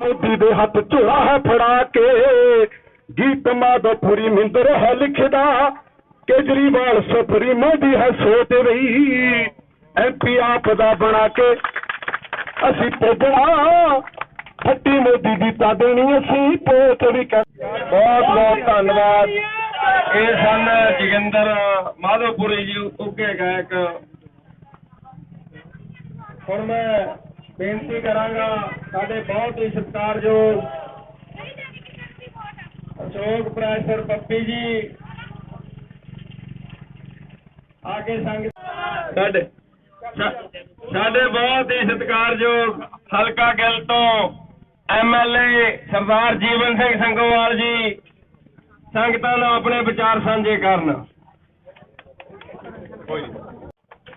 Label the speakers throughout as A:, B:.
A: ਮੋਦੀ ਦੇ ਹੱਥ ਝੋਲਾ ਹੈ ਫੜਾ ਕੇ। ਗੀਤ ਮਾਧੋਪੁਰੀ ਮਿੰਦਰ ਹੈ ਲਿਖਦਾ, ਕੇਜਰੀਵਾਲ ਸਫਰੀ ਮੋਦੀ ਹੈ ਸੋਚ ਰਹੀ। ਐਮਪੀ ਆਪ ਦਾ ਬਣਾ ਕੇ ਅਸੀਂ ਪੋਗਣਾ ਫੱਟੀ ਮੋਦੀ ਦੀ ਤਾਂ ਦੇਣੀ ਅਸੀਂ, ਪੋਤ ਵੀ ਕਰ
B: ਬਹੁਤ ਬਹੁਤ ਧੰਨਵਾਦ। ਇਹ ਸਨ ਜੋਗਿੰਦਰ ਮਾਧੋਪੁਰੀ ਜੀ ਉੱਗੇ ਗਾਇਕ। ਹੁਣ ਮੈਂ ਬੇਨਤੀ ਕਰਾਂਗਾ ਸਾਡੇ ਬਹੁਤ ਹੀ ਸਤਿਕਾਰਯੋਗ ਅਸ਼ੋਕ ਪ੍ਰੈਸਰ ਪੱਪੀ ਜੀ। ਆਗੇ ਸੰਗ ਸਾਡੇ ਸਾਡੇ ਬਹੁਤ ਹੀ ਸਤਿਕਾਰਯੋਗ ਹਲਕਾ ਗਿੱਲ ਤੋਂ ਐਮਐਲਏ ਸਰਦਾਰ ਜੀਵਨ ਸਿੰਘ ਸੰਗੋਵਾਲ ਜੀ। ਸੰਗਤਾਂ ਨੂੰ ਆਪਣੇ ਵਿਚਾਰ ਸਾਂਝੇ ਕਰਨ।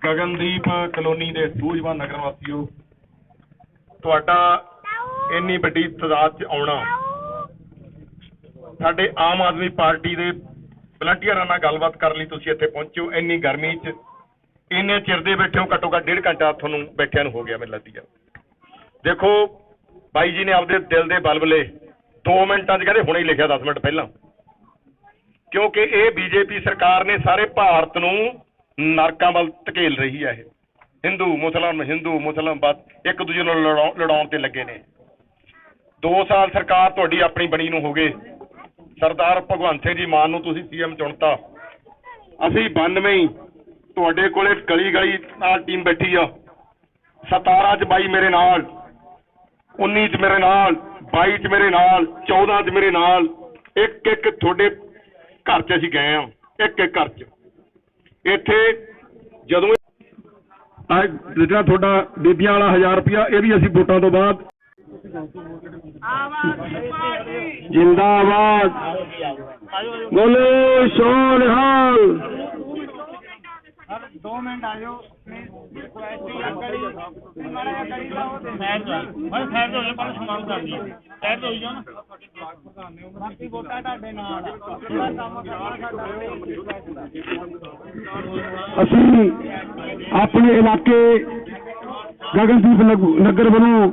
C: ਗਗਨਦੀਪ ਕਲੋਨੀ ਦੇ ਸੂਝਵਾਨ ਨਗਰ ਵਾਸੀਓ ਤੁਹਾਡਾ ਇੰਨੀ ਵੱਡੀ ਤਾਦਾਦ 'ਚ ਆਉਣਾ। ਸਾਡੇ ਆਮ ਆਦਮੀ ਪਾਰਟੀ ਦੇ ਵਲੰਟੀਅਰਾਂ ਨਾਲ ਗੱਲਬਾਤ ਕਰਨ ਲਈ ਤੁਸੀਂ ਇੱਥੇ ਪਹੁੰਚੇ ਹੋ ਇੰਨੀ ਗਰਮੀ 'ਚ। ਇੰਨੇ ਚਿਰ ਦੇ ਬੈਠੇ ਹੋ, ਘੱਟੋ ਘੱਟ ਡੇਢ ਘੰਟਾ ਤੁਹਾਨੂੰ ਬੈਠਿਆਂ ਨੂੰ ਹੋ ਗਿਆ ਮੈਨੂੰ ਲੱਗਦੀ ਆ। ਦੇਖੋ, ਬਾਈ ਜੀ ਨੇ ਆਪਦੇ ਦਿਲ ਦੇ ਬਲਬਲੇ 2 ਮਿੰਟਾਂ 'ਚ ਕਹਿੰਦੇ ਹੁਣੇ ਹੀ ਲਿਖਿਆ 10 ਮਿੰਟ ਪਹਿਲਾਂ। ਕਿਉਂਕਿ ਇਹ ਬੀਜੇਪੀ ਸਰਕਾਰ ਨੇ ਸਾਰੇ ਭਾਰਤ ਨੂੰ ਨਰਕਾਂ ਵੱਲ ਧਕੇਲ ਰਹੀ ਹੈ ਇਹ। ਹਿੰਦੂ ਮੁਸਲਮਾਨ ਹਿੰਦੂ ਮੁਸਲਮਾਨ ਬਸ ਇੱਕ ਦੂਜੇ ਨੂੰ ਲੜਾਉ- ਲੜਾਉਣ ਤੇ ਲੱਗੇ ਨੇ। 2 ਸਾਲ ਸਰਕਾਰ ਤੁਹਾਡੀ ਆਪਣੀ ਬਣੀ ਨੂੰ ਹੋ ਗਏ। ਸਰਦਾਰ ਭਗਵੰਤ ਸਿੰਘ ਜੀ ਮਾਨ ਨੂੰ ਤੁਸੀਂ ਸੀਐਮ ਚੁਣਤਾ। ਅਸੀਂ 92 ਹੀ ਤੁਹਾਡੇ ਕੋਲੇ ਗਲੀ ਗਲੀ ਨਾਲ ਟੀਮ ਬੈਠੀ ਆ। 17 ਚ ਬਾਈ ਮੇਰੇ ਨਾਲ 19 ਚ ਮੇਰੇ ਨਾਲ 22 ਚ ਮੇਰੇ ਨਾਲ 14 ਚ ਮੇਰੇ ਨਾਲ ਇੱਕ ਇੱਕ ਤੁਹਾਡੇ ਘਰ 'ਚ ਅਸੀਂ ਗਏ ਆ। ਇੱਕ ਇੱਕ ਘਰ 'ਚ। ਇੱਥੇ ਜਦੋਂ
A: ਆ ਜਿਹੜਾ ਤੁਹਾਡਾ ਬੀਬੀਆਂ ਵਾਲਾ 1000 ਰੁਪਿਆ ਇਹ ਵੀ ਅਸੀਂ ਵੋਟਾਂ ਤੋਂ ਬਾਅਦ। ਜਿੰਦਾਬਾਦ। ਬੋਲੇ ਸੋਨਹਾਲ
D: ਦੋ ਮਿੰਟ ਆ ਜਾਓ। ਮੈਂ ਖੈਰ ਹੋ ਪਰ ਸਮਾਨ ਕਰਦੀ ਖੈਰ ਹੋ ਜਾਓ ਬਾਕੀ ਵੋਟਾਂ ਤੁਹਾਡੇ ਨਾਲ
A: ਅਸੀਂ ਆਪਣੇ ਇਲਾਕੇ ਗਗਨਦੀਪ ਨਗਰ ਵੱਲੋਂ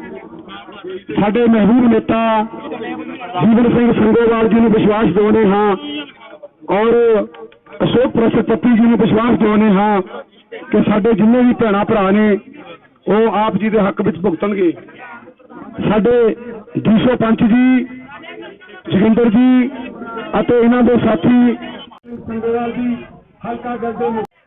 A: ਸਾਡੇ ਮਹਿਬੂਬ ਨੇਤਾ ਜੀਵਨ ਸਿੰਘ ਸੰਗੋਵਾਲ ਜੀ ਨੂੰ ਵਿਸ਼ਵਾਸ ਦਿਵਾਉਂਦੇ ਹਾਂ ਔਰ ਅਸ਼ੋਕ ਪ੍ਰਸਾਦ ਜੀ ਨੂੰ ਵਿਸ਼ਵਾਸ ਦਿਵਾਉਂਦੇ ਹਾਂ ਕਿ ਸਾਡੇ ਜਿੰਨੇ ਵੀ ਭੈਣਾਂ ਭਰਾ ਨੇ, ਉਹ ਆਪ ਜੀ ਦੇ ਹੱਕ ਵਿੱਚ ਭੁਗਤਣਗੇ। ਸਾਡੇ ਡੀਸੋ ਪੰਚ ਜੀ, ਜੋਗਿੰਦਰ ਜੀ ਅਤੇ ਇਹਨਾਂ ਦੇ ਸਾਥੀ ਸੰਗੋਵਾਲ ਜੀ, ਹਲਕਾ ਗੱਦੇ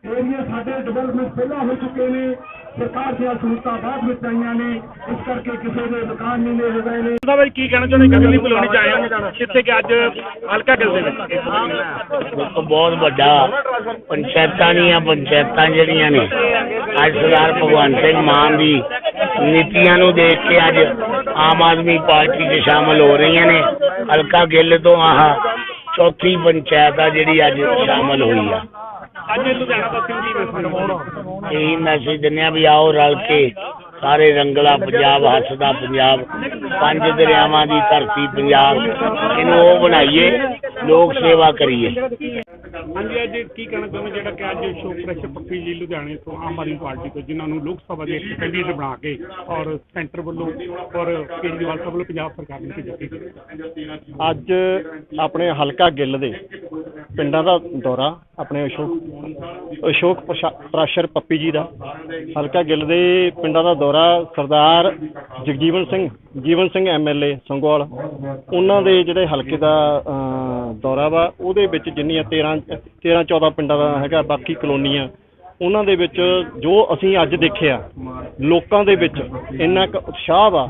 A: ਏਰੀਆ ਸਾਡੇ ਡਿਵੈਲਪਮੈਂਟ ਪਹਿਲਾਂ ਹੋ ਚੁੱਕੇ ਨੇ। ਸਰਕਾਰ ਦੀਆਂ ਸਹੂਲਤਾਂ ਬਾਅਦ ਵਿੱਚ ਆਈਆਂ ਨੇ ਇਸ ਕਰਕੇ ਕਿਸੇ ਦੇ ਮਕਾਨ ਨਹੀਂ ਲੈ ਗਏ ਨੇ।
D: ਬਾਈ ਕੀ ਕਹਿਣਾ ਚਾਹੁੰਦੇ? ਗਗਲੀ ਬੁਲਾਉਣੀ ਚਾਹਿਆ ਜਿੱਥੇ ਕਿ ਅੱਜ ਹਲਕਾ ਗਿਲ ਦੇ ਵਿੱਚ।
E: ਇੱਕ ਬਹੁਤ ਵੱਡਾ ਪੰਚਾਇਤਾਂ ਦੀਆਂ ਪੰਚਾਇਤਾਂ ਜਿਹੜੀਆਂ ਨੇ ਅੱਜ ਸਰਦਾਰ ਭਗਵੰਤ ਸਿੰਘ ਮਾਨ ਦੀ ਨੀਤੀਆਂ ਨੂੰ ਦੇਖ ਕੇ ਅੱਜ ਆਮ ਆਦਮੀ ਪਾਰਟੀ 'ਚ ਸ਼ਾਮਲ ਹੋ ਰਹੀਆਂ ਨੇ। ਹਲਕਾ ਗਿੱਲ ਤੋਂ ਆਹ ਚੌਥੀ ਪੰਚਾਇਤ ਆ ਜਿਹੜੀ ਅੱਜ ਸ਼ਾਮਲ ਹੋਈ ਆ।
D: ਅੱਜ ਲੁਧਿਆਣਾ ਵਾਸੀਆਂ ਦੀ ਮੈਸੇਜ
E: ਇਹੀ ਮੈਸੇਜ ਦਿੰਦੇ ਆ ਵੀ ਆਓ ਰਲ ਕੇ, ਸਾਰੇ ਰੰਗਲਾ ਪੰਜਾਬ, ਹੱਸਦਾ ਪੰਜਾਬ, ਪੰਜ ਦਰਿਆਵਾਂ ਦੀ ਧਰਤੀ ਪੰਜਾਬ, ਇਹਨੂੰ ਉਹ ਬਣਾਈਏ। ਲੋਕ ਸੇਵਾ ਕਰੀਏ।
D: ਹਾਂਜੀ ਅੱਜ ਕੀ ਕਹਿਣਾ ਚਾਹੁੰਦੇ ਜਿਹੜਾ ਕਿ ਅੱਜ ਸ਼ੋਕ ਪ੍ਰੈਸ਼ਰ ਪੱਪੀ ਜੀ ਲੁਧਿਆਣੇ ਤੋਂ ਆਮ ਆਦਮੀ ਪਾਰਟੀ ਤੋਂ ਜਿਨ੍ਹਾਂ ਨੂੰ ਲੋਕ ਸਭਾ ਦੇ ਕੈਂਡੀਡੇਟ ਬਣਾ ਕੇ ਔਰ ਸੈਂਟਰ ਵੱਲੋਂ ਔਰ ਕੇਜਰੀਵਾਲ ਸਾਹਿਬ ਵੱਲੋਂ ਪੰਜਾਬ ਸਰਕਾਰ ਨੂੰ ਭੇਜਿਆ ਸੀ।
F: ਅੱਜ ਆਪਣੇ ਹਲਕਾ ਗਿੱਲ ਦੇ ਪਿੰਡਾਂ ਦਾ ਦੌਰਾ ਆਪਣੇ ਅਸ਼ੋਕ ਅਸ਼ੋਕ ਪ੍ਰਸ਼ਾ- ਪ੍ਰਾਸ਼ਰ ਪੱਪੀ ਜੀ ਦਾ ਹਲਕਾ ਗਿੱਲ ਦੇ ਪਿੰਡਾਂ ਦਾ ਦੌਰਾ ਸਰਦਾਰ ਜਗਜੀਵਨ ਸਿੰਘ ਜੀਵਨ ਸਿੰਘ ਐਮਐਲਏ ਸੰਗੋਲ ਉਹਨਾਂ ਦੇ ਜਿਹੜੇ ਹਲਕੇ ਦਾ ਦੌਰਾ ਵਾ ਉਹਦੇ ਵਿੱਚ ਜਿੰਨੀਆਂ 13 13 14 ਪਿੰਡਾਂ ਦਾ ਹੈਗਾ ਬਾਕੀ ਕਲੋਨੀਆਂ ਉਹਨਾਂ ਦੇ ਵਿੱਚ ਜੋ ਅਸੀਂ ਅੱਜ ਦੇਖਿਆ ਲੋਕਾਂ ਦੇ ਵਿੱਚ ਇੰਨਾ ਕੁ ਉਤਸ਼ਾਹ ਵਾ।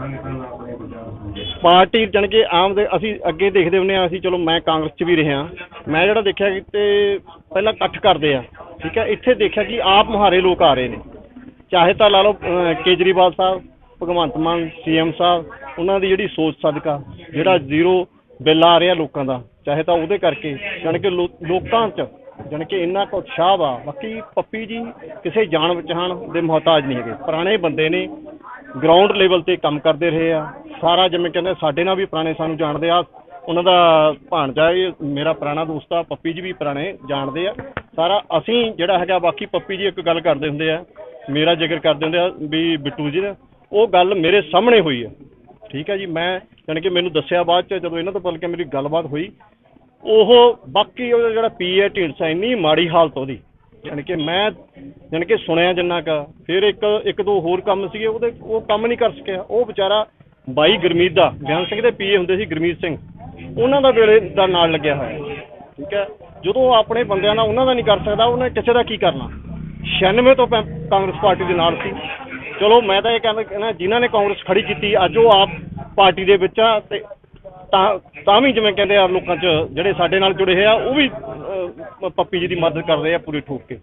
F: ਪਾਰਟੀ ਜਾਣੀ ਕਿ ਆਮ ਦੇ ਅਸੀਂ ਅੱਗੇ ਦੇਖਦੇ ਹੁੰਦੇ ਆ ਅਸੀਂ ਚਲੋ ਮੈਂ ਕਾਂਗਰਸ 'ਚ ਵੀ ਰਿਹਾ ਮੈਂ ਜਿਹੜਾ ਦੇਖਿਆ ਕਿ ਤੇ ਪਹਿਲਾਂ ਇਕੱਠ ਕਰਦੇ ਆ ਠੀਕ ਹੈ ਇੱਥੇ ਦੇਖਿਆ ਕਿ ਆਪ ਮੁਹਾਰੇ ਲੋਕ ਆ ਰਹੇ ਨੇ। ਚਾਹੇ ਤਾਂ ਲਾ ਲਓ ਅਹ, ਕੇਜਰੀਵਾਲ ਸਾਹਿਬ ਭਗਵੰਤ ਮਾਨ ਸੀਐਮ ਸਾਹਿਬ ਉਹਨਾਂ ਦੀ ਜਿਹੜੀ ਸੋਚ ਸਦਕਾ ਜਿਹੜਾ ਜ਼ੀਰੋ ਬਿੱਲ ਆ ਰਿਹਾ ਲੋਕਾਂ ਦਾ ਚਾਹੇ ਤਾਂ ਉਹਦੇ ਕਰਕੇ ਜਾਣੀ ਕਿ ਲੋ- ਲੋਕਾਂ 'ਚ ਜਾਣੀ ਕਿ ਇੰਨਾ ਕੁ ਉਤਸ਼ਾਹ ਵਾ। ਬਾਕੀ ਪੱਪੀ ਜੀ ਕਿਸੇ ਜਾਣ ਪਛਾਣ ਦੇ ਮੁਹਤਾਜ ਨਹੀਂ ਹੈਗੇ। ਪੁਰਾਣੇ ਬੰਦੇ ਨੇ ਗਰਾਊਂਡ ਲੈਵਲ ਤੇ ਕੰਮ ਕਰਦੇ ਰਹੇ ਆ। ਸਾਰਾ ਜਿਵੇਂ ਕਹਿੰਦੇ ਸਾਡੇ ਨਾਲ ਵੀ ਪੁਰਾਣੇ ਸਾਨੂੰ ਜਾਣਦੇ ਆ। ਉਹਨਾਂ ਦਾ ਭਾਣਜਾ ਇਹ ਮੇਰਾ ਪੁਰਾਣਾ ਦੋਸਤ ਆ, ਪੱਪੀ ਜੀ ਵੀ ਪੁਰਾਣੇ ਜਾਣਦੇ ਆ। ਸਾਰਾ ਅਸੀਂ ਜਿਹੜਾ ਹੈਗਾ, ਬਾਕੀ ਪੱਪੀ ਜੀ ਇੱਕ ਗੱਲ ਕਰਦੇ ਹੁੰਦੇ ਆ, ਮੇਰਾ ਜ਼ਿਕਰ ਕਰਦੇ ਹੁੰਦੇ ਆ ਵੀ ਬਿੱਟੂ ਜੀ ਨੇ ਉਹ ਗੱਲ ਮੇਰੇ ਸਾਹਮਣੇ ਹੋਈ ਆ। ਠੀਕ ਹੈ ਜੀ, ਮੈਂ ਯਾਨੀ ਕਿ ਮੈਨੂੰ ਦੱਸਿਆ ਬਾਅਦ ਚ ਜਦੋਂ ਇਹਨਾਂ ਤੋਂ ਬਲਕਿ ਮੇਰੀ ਗੱਲਬਾਤ ਹੋਈ ਉਹ ਬਾਕੀ ਉਹਦਾ ਜਿਹੜਾ ਪੀ ਹੈ ਢੀਂਡਸਾ ਇੰਨੀ ਮਾੜੀ ਹਾਲਤ ਉਹਦੀ, ਯਾਨੀ ਕਿ ਮੈਂ ਯਾਨੀ ਕਿ ਸੁਣਿਆ ਜਿੰਨਾ ਕ, ਫਿਰ ਇੱਕ ਇੱਕ ਦੋ ਹੋਰ ਕੰਮ ਸੀਗੇ, ਉਹਦੇ, ਉਹ ਕੰਮ ਨਹੀਂ ਕਰ ਸਕਿਆ। ਉਹ ਵਿਚਾਰਾ ਬਾਈ ਗੁਰਮੀਤ ਦਾ, ਗਿਆਨ ਸਿੰਘ ਦੇ ਪੀਏ ਹੁੰਦੇ ਸੀ ਗੁਰਮੀਤ ਸਿੰਘ। ਉਹਨਾਂ ਦਾ ਵੇਲੇ ਦਾ ਨਾਲ ਲੱਗਿਆ ਹੋਇਆ। ਠੀਕ ਹੈ? ਜਦੋਂ ਉਹ ਆਪਣੇ ਬੰਦਿਆਂ ਨਾਲ ਉਹਨਾਂ ਦਾ ਨਹੀਂ ਕਰ ਸਕਦਾ, ਉਹਨੇ ਕਿਸੇ ਦਾ ਕੀ ਕਰਨਾ? 96 ਤੋਂ ਪੈ- ਕਾਂਗਰਸ ਪਾਰਟੀ ਦੇ ਨਾਲ ਸੀ। ਚਲੋ ਮੈਂ ਤਾਂ ਇਹ ਕਹਿੰਦਾ ਕਹਿੰਦਾ ਜਿਨ੍ਹਾਂ ਨੇ ਕਾਂਗਰਸ ਖੜੀ ਕੀਤੀ, ਅੱਜ ਉਹ ਆਪ ਪਾਰਟੀ ਦੇ ਵਿੱਚ ਆ ਤੇ ਤਾਂ ਤਾਂ ਵੀ ਜਿਵੇਂ ਕਹਿੰਦੇ ਆ ਲੋਕਾਂ 'ਚ ਜਿਹੜੇ ਸਾਡੇ ਨਾਲ ਜੁੜੇ ਹੋਏ ਆ ਉਹ ਵੀ ਅਹ, ਪੱਪੀ ਜੀ ਦੀ ਮਦਦ ਕਰ ਰਹੇ ਆ ਪੂਰੀ ਠੋਕ ਕੇ।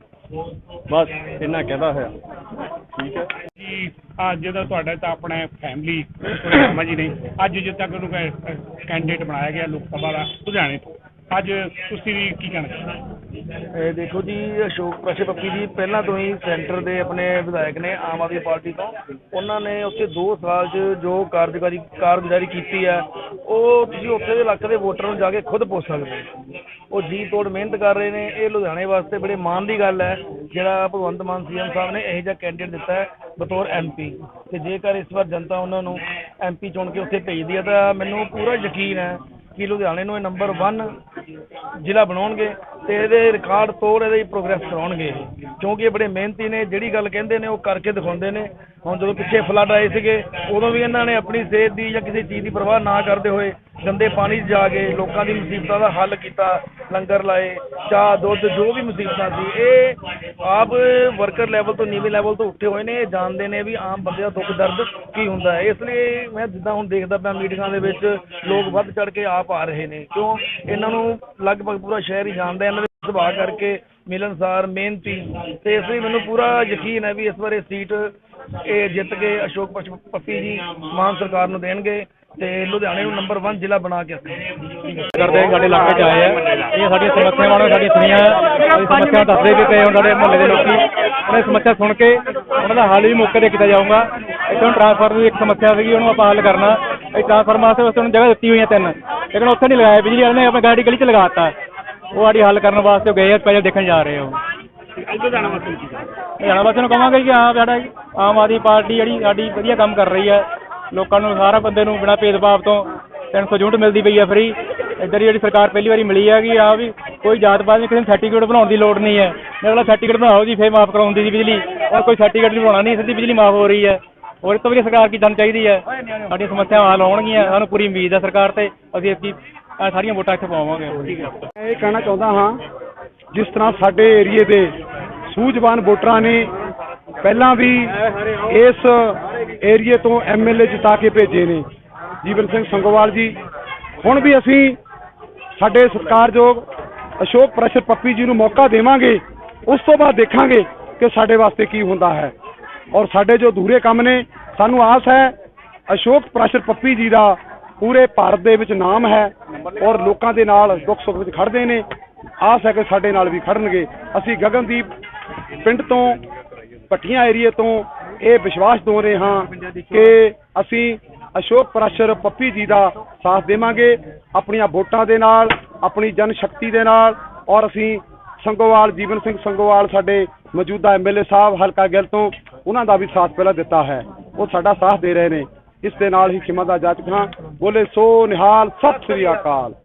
F: ਬਸ ਇੰਨਾ ਕਹਿੰਦਾ ਹੋਇਆ। ਠੀਕ ਹੈ।
D: ਜੀ ਅੱਜ ਜਦੋਂ ਤੁਹਾਡਾ ਤਾਂ ਆਪਣਾ ਫੈਮਿਲੀ ਸ਼ਰਮਾ ਜੀ ਨੇ ਅੱਜ ਜਿੱਦ ਤੱਕ ਉਹਨੂੰ ਕੈਂਡੀਡੇਟ ਬਣਾਇਆ ਗਿਆ ਲੋਕ ਸਭਾ ਦਾ ਲੁਧਿਆਣੇ ਤੋਂ। ਅੱਜ ਤੁਸੀਂ ਵੀ ਕੀ ਕਹਿਣਾ
G: ਇਹ ਦੇਖੋ ਜੀ, ਅਸ਼ੋਕ ਪ੍ਰਸ਼ੇ ਪੱਪੀ ਜੀ ਪਹਿਲਾਂ ਤੋਂ ਹੀ ਸੈਂਟਰ ਦੇ ਆਪਣੇ ਵਿਧਾਇਕ ਨੇ ਆਮ ਆਦਮੀ ਪਾਰਟੀ ਤੋਂ। ਉਹਨਾਂ ਨੇ ਉੱਥੇ 2 ਸਾਲ 'ਚ ਜੋ ਕਾਰਜਕਾਰੀ, ਕਾਰਗੁਜ਼ਾਰੀ ਕੀਤੀ ਹੈ, ਉਹ ਤੁਸੀਂ ਉੱਥੇ ਦੇ ਇਲਾਕੇ ਦੇ ਵੋਟਰਾਂ ਨੂੰ ਜਾ ਕੇ ਖੁਦ ਪੁੱਛ ਸਕਦੇ ਹੋ। ਉਹ ਜੀ ਤੋੜ ਮਿਹਨਤ ਕਰ ਰਹੇ ਨੇ। ਇਹ ਲੁਧਿਆਣੇ ਵਾਸਤੇ ਬੜੇ ਮਾਣ ਦੀ ਗੱਲ ਹੈ, ਜਿਹੜਾ ਭਗਵੰਤ ਮਾਨ ਸੀਐਮ ਸਾਹਿਬ ਨੇ ਇਹੋ ਜਿਹਾ ਕੈਂਡੀਡੇਟ ਦਿੱਤਾ ਹੈ ਬਤੌਰ ਐਮਪੀ ਤੇ ਜੇਕਰ ਇਸ ਵਾਰ ਜਨਤਾ ਉਹਨਾਂ ਨੂੰ ਐਮਪੀ ਚੁਣ ਕੇ ਉੱਥੇ ਭੇਜਦੀ ਹੈ, ਤਾਂ ਮੈਨੂੰ ਪੂਰਾ ਯਕੀਨ ਹੈ ਕਿ ਲੁਧਿਆਣੇ ਨੂੰ ਇਹ ਨੰਬਰ 1 ਜ਼ਿਲ੍ਹਾ ਬਣਾਉਣਗੇ? ਤੇ ਇਹਦੇ ਰਿਕਾਰਡ ਤੋੜ ਇਹਦੇ ਪ੍ਰੋਗਰੈਸ ਕਰਾਉਣਗੇ ਕਿਉਂਕਿ ਇਹ ਬੜੇ ਮਿਹਨਤੀ ਨੇ, ਜਿਹੜੀ ਗੱਲ ਕਹਿੰਦੇ ਨੇ ਉਹ ਕਰਕੇ ਦਿਖਾਉਂਦੇ ਨੇ। ਹੁਣ ਜਦੋਂ ਪਿੱਛੇ ਫਲੱਡ ਆਏ ਸੀਗੇ, ਉਦੋਂ ਵੀ ਇਹਨਾਂ ਨੇ ਆਪਣੀ ਸਿਹਤ ਦੀ ਜਾਂ ਕਿਸੇ ਚੀਜ਼ ਦੀ ਪਰਵਾਹ ਨਾ ਕਰਦੇ ਹੋਏ ਗੰਦੇ ਪਾਣੀ 'ਚ ਜਾ ਕੇ ਲੋਕਾਂ ਦੀ ਮੁਸੀਬਤਾਂ ਦਾ ਹੱਲ ਕੀਤਾ, ਲੰਗਰ ਲਾਏ, ਚਾਹ, ਦੁੱਧ, ਜੋ ਵੀ ਮੁਸੀਬਤਾਂ ਸੀ, ਇਹ ਆਪ ਵਰਕਰ ਲੈਵਲ ਤੋਂ, ਨੀਵੇਂ ਲੈਵਲ ਤੋਂ ਉੱਠੇ ਹੋਏ ਨੇ, ਇਹ ਜਾਣਦੇ ਨੇ ਵੀ ਆਮ ਬੰਦੇ ਦਾ ਦੁੱਖ ਦਰਦ ਕੀ ਹੁੰਦਾ ਹੈ। ਇਸ ਲਈ ਮੈਂ ਜਿੱਦਾਂ ਹੁਣ ਦੇਖਦਾ ਪਿਆ ਮੀਟਿੰਗਾਂ ਦੇ ਵਿੱਚ, ਲੋਕ ਵੱਧ ਚੜ ਕੇ ਆਪ ਆ ਰਹੇ ਨੇ। ਕਿਉਂ? ਇਹਨਾਂ ਨੂੰ ਲਗਭਗ ਪੂਰਾ ਸ਼ਹਿਰ ਹੀ ਜਾਣਦਾ ਸੁਭਾਅ ਕਰਕੇ ਮਿਲਨਸਾਰ ਮਿਹਨਤੀ। ਤੇ ਇਸ ਲਈ ਮੈਨੂੰ ਪੂਰਾ ਯਕੀਨ ਹੈ ਵੀ ਇਸ ਵਾਰ ਇਹ ਸੀਟ ਇਹ ਜਿੱਤ ਕੇ ਅਸ਼ੋਕ ਪਸ਼- ਪੱਪੀ ਜੀ ਮਾਨ ਸਰਕਾਰ ਨੂੰ ਦੇਣਗੇ ਤੇ ਲੁਧਿਆਣੇ ਨੂੰ ਨੰਬਰ 1 ਜ਼ਿਲ੍ਹਾ ਬਣਾ ਕੇ ਰੱਖਣਗੇ।
F: ਕਰਦੇ ਸਾਡੇ ਇਲਾਕੇ 'ਚ ਆਏ ਆ। ਇਹ ਸਾਡੀਆਂ ਸਮੱਸਿਆਵਾਂ ਨੇ ਸਾਡੀਆਂ ਸੁਣੀਆਂ। ਸਾਡੀ ਸਮੱਸਿਆ ਦੱਸਦੇ ਵੀ ਪਏ ਹੁਣ ਸਾਡੇ ਮੁਹੱਲੇ ਦੇ ਲੋਕੀ। ਉਹਨਾਂ ਦੀ ਸਮੱਸਿਆ ਸੁਣ ਕੇ ਉਹਨਾਂ ਦਾ ਹੱਲ ਵੀ ਮੌਕੇ ਤੇ ਕੀਤਾ ਜਾਊਗਾ। ਇੱਥੋਂ ਟ੍ਰਾਂਸਫਰ ਦੀ ਇੱਕ ਸਮੱਸਿਆ ਸੀਗੀ ਉਹਨੂੰ ਆਪਾਂ ਹੱਲ ਕਰਨਾ। ਇਹ ਟ੍ਰਾਂਸਫਰ ਵਾਸਤੇ ਵਾਸਤੇ ਉਹਨੂੰ ਜਗ੍ਹਾ ਦਿੱਤੀ ਹੋਈਆਂ ਤਿੰਨ। ਲੇਕਿਨ ਉੱਥੇ ਨਹੀਂ ਲਗਾਇਆ ਬਿਜਲੀ ਵਾਲੇ ਨੇ ਆਪਣੀ ਗਾੜੀ ਗਲੀ 'ਚ ਲਗਾਤਾ ਉਹ ਸਾਡੀ ਹੱਲ ਕਰਨ ਵਾਸਤੇ ਗਏ ਆ ਸਪੈਸ਼ਲ ਦੇਖਣ ਜਾ ਰਹੇ ਆ ਉਹ।
D: ਕੀ
F: ਹਰਿਆਣਾ ਵਾਸੀਆਂ ਨੂੰ ਕਹਾਂਗੇ ਕਿ ਹਾਂ ਸਾਡਾ ਆਮ ਆਦਮੀ ਪਾਰਟੀ ਜਿਹੜੀ ਸਾਡੀ ਵਧੀਆ ਕੰਮ ਕਰ ਰਹੀ ਹੈ ਲੋਕਾਂ ਨੂੰ ਸਾਰਾ ਬੰਦੇ ਨੂੰ ਬਿਨਾਂ ਭੇਦਭਾਵ ਤੋਂ 300 ਯੂਨਿਟ ਮਿਲਦੀ ਪਈ ਹੈ ਫ੍ਰੀ ਇੱਧਰ ਜਿਹੜੀ ਸਰਕਾਰ ਪਹਿਲੀ ਵਾਰੀ ਮਿਲੀ ਹੈਗੀ ਆ ਵੀ ਕੋਈ ਜਾਤ ਪਾਤ ਨਹੀਂ ਕਿਸੇ ਨੂੰ ਸਰਟੀਫਿਕੇਟ ਬਣਾਉਣ ਦੀ ਲੋੜ ਨਹੀਂ ਹੈ ਅਗਲਾ ਸਰਟੀਫਿਕੇਟ ਬਣਾਓ ਜੀ ਫੇਰ ਮਾਫ ਕਰਾਉਂਦੀ ਜੀ ਬਿਜਲੀ। ਔਰ ਕੋਈ ਸਰਟੀਫਿਕੇਟ ਨਹੀਂ ਬਣਾਉਣਾ ਨਹੀਂ ਸਿੱਧੀ ਬਿਜਲੀ ਮਾਫ ਹੋ ਰਹੀ ਹੈ ਹੋਰ ਇਸ ਤੋਂ ਵੀ ਸਰਕਾਰ ਕੀ ਕਰਨੀ ਚਾਹੀਦੀ ਹੈ ਸਾਡੀਆਂ ਸਮੱਸਿਆਵਾਂ ਹੱਲ ਹੋਣਗੀਆਂ ਸਾਨੂੰ ਪੂਰੀ ਉਮੀਦ ਹੈ ਸਰਕਾਰ ਤੇ। ਅਸੀਂ ਇਸ ਸਾਰੀਆਂ ਵੋਟਾਂ ਇੱਥੇ ਪਾਵਾਂਗੇ।
A: ਮੈਂ ਇਹ ਕਹਿਣਾ ਚਾਹੁੰਦਾ ਹਾਂ ਜਿਸ ਤਰ੍ਹਾਂ ਸਾਡੇ ਏਰੀਏ ਦੇ ਸੂਝਵਾਨ ਵੋਟਰਾਂ ਨੇ ਪਹਿਲਾਂ ਵੀ ਇਸ ਏਰੀਏ ਤੋਂ ਐਮਐਲਏ ਜਿਤਾ ਕੇ ਭੇਜੇ ਨੇ ਜੀਵਨ ਸਿੰਘ ਸੰਗੋਵਾਲ ਜੀ। ਹੁਣ ਵੀ ਅਸੀਂ ਸਾਡੇ ਸਤਿਕਾਰਯੋਗ ਅਸ਼ੋਕ ਪ੍ਰਸ਼ਰ ਪੱਪੀ ਜੀ ਨੂੰ ਮੌਕਾ ਦੇਵਾਂਗੇ ਉਸ ਤੋਂ ਬਾਅਦ ਦੇਖਾਂਗੇ ਕਿ ਸਾਡੇ ਵਾਸਤੇ ਕੀ ਹੁੰਦਾ ਹੈ। ਔਰ ਸਾਡੇ ਜੋ ਅਧੂਰੇ ਕੰਮ ਨੇ ਸਾਨੂੰ ਆਸ ਹੈ ਅਸ਼ੋਕ ਪ੍ਰਸ਼ਰ ਪੱਪੀ ਜੀ ਦਾ ਪੂਰੇ ਭਾਰਤ ਦੇ ਵਿੱਚ ਨਾਮ ਹੈ ਔਰ ਲੋਕਾਂ ਦੇ ਨਾਲ ਦੁੱਖ ਸੁੱਖ ਵਿੱਚ ਖੜਦੇ ਨੇ। ਆਸ ਹੈ ਕਿ ਸਾਡੇ ਨਾਲ ਵੀ ਖੜਨਗੇ ਅਸੀਂ ਗਗਨਦੀਪ ਪਿੰਡ ਤੋਂ ਭੱਟੀਆਂ ਏਰੀਏ ਤੋਂ ਇਹ ਵਿਸ਼ਵਾਸ ਦੋ ਰਹੇ ਹਾਂ ਕਿ ਅਸੀਂ ਅਸ਼ੋਕ ਪ੍ਰਸ਼ਰ ਪੱਪੀ ਜੀ ਦਾ ਸਾਥ ਦੇਵਾਂਗੇ ਆਪਣੀਆਂ ਵੋਟਾਂ ਦੇ ਨਾਲ, ਆਪਣੀ ਜਨ ਸ਼ਕਤੀ ਦੇ ਨਾਲ ਔਰ ਅਸੀਂ ਸੰਗੋਵਾਲ, ਜੀਵਨ ਸਿੰਘ ਸੰਗੋਵਾਲ ਸਾਡੇ ਮੌਜੂਦਾ ਐਮਐਲਏ ਸਾਹਿਬ ਹਲਕਾ ਗਿੱਲ ਤੋਂ ਉਹਨਾਂ ਦਾ ਵੀ ਸਾਥ ਪਹਿਲਾਂ ਦਿੱਤਾ ਹੈ। ਉਹ ਸਾਡਾ ਸਾਥ ਦੇ ਰਹੇ ਨੇ। ਇਸ ਦੇ ਨਾਲ ਹੀ ਖਿਮਾ ਦਾ ਜਾਚਕ ਹਾਂ। ਬੋਲੇ ਸੋ ਨਿਹਾਲ ਸਤਿ ਸ੍ਰੀ ਅਕਾਲ।